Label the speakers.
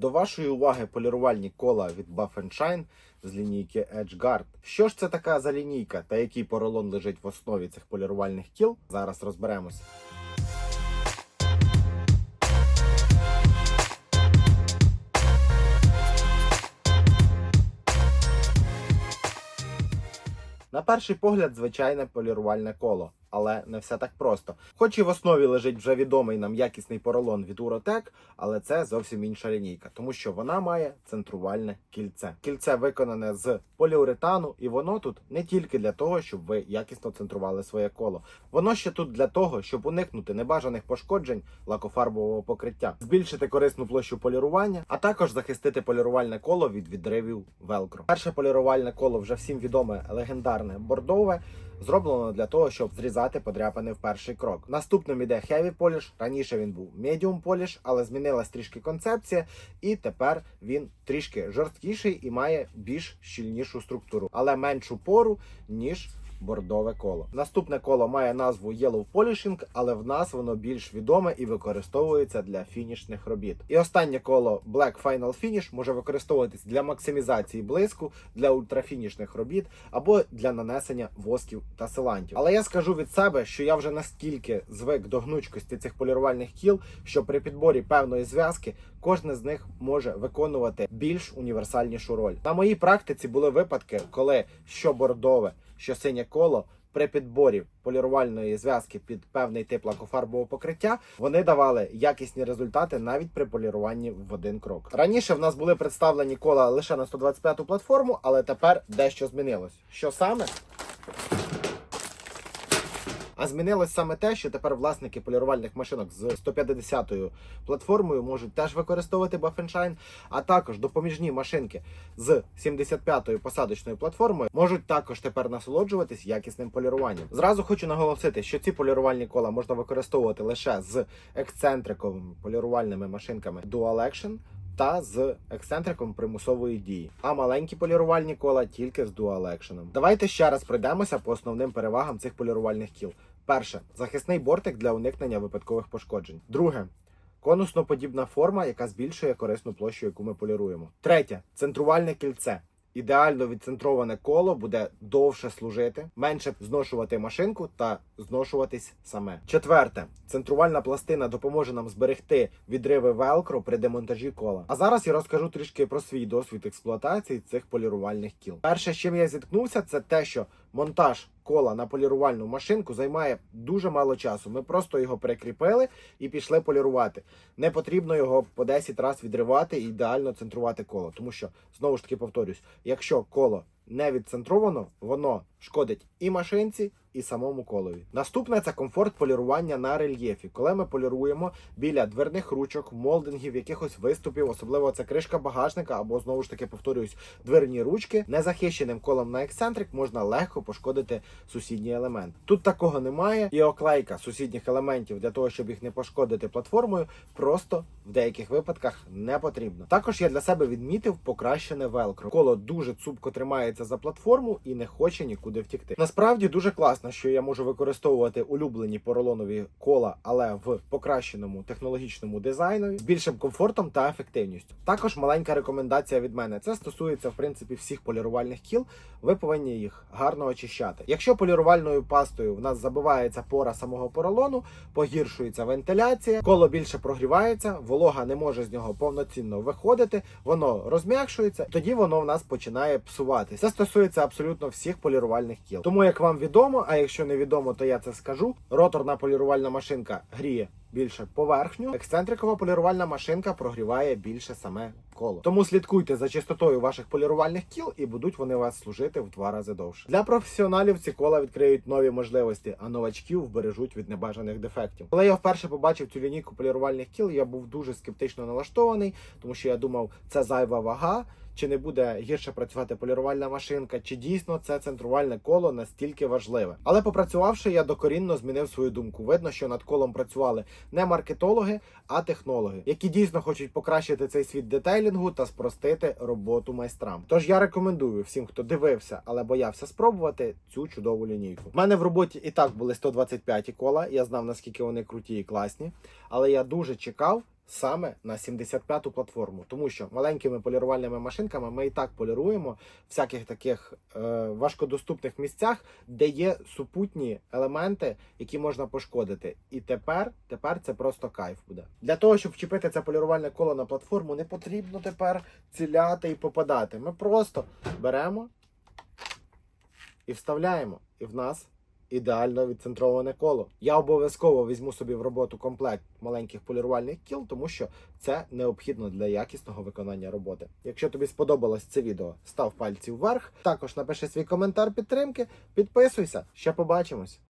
Speaker 1: До вашої уваги полірувальні кола від Buff Shine з лінійки Edge Guard. Що ж це така за лінійка та який поролон лежить в основі цих полірувальних кіл? Зараз розберемося. На перший погляд, звичайне полірувальне коло, але не все так просто. Хоч і в основі лежить вже відомий нам якісний поролон від Urotec, але це зовсім інша лінійка, тому що вона має центрувальне кільце. Кільце виконане з поліуретану, і воно тут не тільки для того, щоб ви якісно центрували своє коло. Воно ще тут для того, щоб уникнути небажаних пошкоджень лакофарбового покриття, збільшити корисну площу полірування, а також захистити полірувальне коло від відривів велкро. Перше полірувальне коло вже всім відоме легендарне бордове. Зроблено для того, щоб зрізати подряпини в перший крок. Наступним іде Heavy Polish. Раніше він був Medium Polish, але змінилась трішки концепція, і тепер він трішки жорсткіший і має більш щільнішу структуру, але меншу пору, ніж бордове коло. Наступне коло має назву Yellow Polishing, але в нас воно більш відоме і використовується для фінішних робіт. І останнє коло Black Final Finish може використовуватись для максимізації блиску, для ультрафінішних робіт або для нанесення восків та силантів. Але я скажу від себе, що я вже настільки звик до гнучкості цих полірувальних кіл, що при підборі певної зв'язки кожне з них може виконувати більш універсальнішу роль. На моїй практиці були випадки, коли що бордове, що синє коло. При підборі полірувальної зв'язки під певний тип лакофарбового покриття вони давали якісні результати навіть при поліруванні в один крок. Раніше в нас були представлені кола лише на 125 платформу, але тепер дещо змінилось. Що саме? А змінилось саме те, що тепер власники полірувальних машинок з 150-ю платформою можуть теж використовувати Buffenshine, а також допоміжні машинки з 75-ю посадочною платформою можуть також тепер насолоджуватись якісним поліруванням. Зразу хочу наголосити, що ці полірувальні кола можна використовувати лише з ексцентриковими полірувальними машинками Dual Action, та з ексцентриком примусової дії, а маленькі полірувальні кола тільки з дуал екшеном. Давайте ще раз пройдемося по основним перевагам цих полірувальних кіл. Перше захисний бортик для уникнення випадкових пошкоджень. Друге. Конусно-подібна форма, яка збільшує корисну площу, яку ми поліруємо. Третє центрувальне кільце. Ідеально відцентроване коло буде довше служити, менше зношувати машинку та зношуватись саме. Четверте, центрувальна пластина допоможе нам зберегти відриви велкро при демонтажі кола. А зараз я розкажу трішки про свій досвід експлуатації цих полірувальних кіл. Перше, з чим я зіткнувся, це те, що монтаж кола на полірувальну машинку займає дуже мало часу. Ми просто його прикріпили і пішли полірувати. Не потрібно його по 10 разів відривати і ідеально центрувати коло, тому що знову ж таки повторюсь, якщо коло не відцентровано, воно шкодить і машинці, і самому колові. Наступне це комфорт полірування на рельєфі. Коли ми поліруємо біля дверних ручок, молдингів, якихось виступів, особливо це кришка багажника, або знову ж таки повторюсь, дверні ручки, незахищеним колом на ексцентрик можна легко пошкодити сусідній елемент. Тут такого немає, і оклейка сусідніх елементів для того, щоб їх не пошкодити платформою, просто в деяких випадках не потрібно. Також я для себе відмітив покращене велкро. Коло дуже цупко тримається за платформу і не хоче нікуди втікти. Насправді дуже класно, що я можу використовувати улюблені поролонові кола, але в покращеному технологічному дизайну з більшим комфортом та ефективністю. Також маленька рекомендація від мене. Це стосується в принципі всіх полірувальних кіл. Ви повинні їх гарно очищати. Якщо полірувальною пастою в нас забивається пора самого поролону, погіршується вентиляція, коло більше прогрівається, волога не може з нього повноцінно виходити, воно розм'якшується, тоді воно в нас починає псуватися. Це стосується абсолютно всіх полірувальних кіл. Тому як вам відомо, а якщо не відомо, то я це скажу. Роторна полірувальна машинка гріє більше поверхню. Ексцентрикова полірувальна машинка прогріває більше саме коло. Тому слідкуйте за чистотою ваших полірувальних кіл, і будуть вони вас служити в два рази довше. Для професіоналів ці кола відкриють нові можливості, а новачків вбережуть від небажаних дефектів. Коли я вперше побачив цю лінійку полірувальних кіл, я був дуже скептично налаштований, тому що я думав, це зайва вага. Чи не буде гірше працювати полірувальна машинка, чи дійсно це центрувальне коло настільки важливе. Але попрацювавши, я докорінно змінив свою думку. Видно, що над колом працювали не маркетологи, а технологи, які дійсно хочуть покращити цей світ детейлінгу та спростити роботу майстрам. Тож я рекомендую всім, хто дивився, але боявся спробувати цю чудову лінійку. У мене в роботі і так були 125 кола. Я знав наскільки вони круті і класні, але я дуже чекав саме на 75-ту платформу, тому що маленькими полірувальними машинками ми і так поліруємо всяких таких е, важкодоступних місцях, де є супутні елементи, які можна пошкодити. І тепер, тепер це просто кайф буде. Для того, щоб вчепити це полірувальне коло на платформу, не потрібно тепер ціляти і попадати. Ми просто беремо і вставляємо. І в нас ідеально відцентроване коло. Я обов'язково візьму собі в роботу комплект маленьких полірувальних кіл, тому що це необхідно для якісного виконання роботи. Якщо тобі сподобалось це відео, став пальці вверх. Також напиши свій коментар підтримки, підписуйся. Ще побачимось.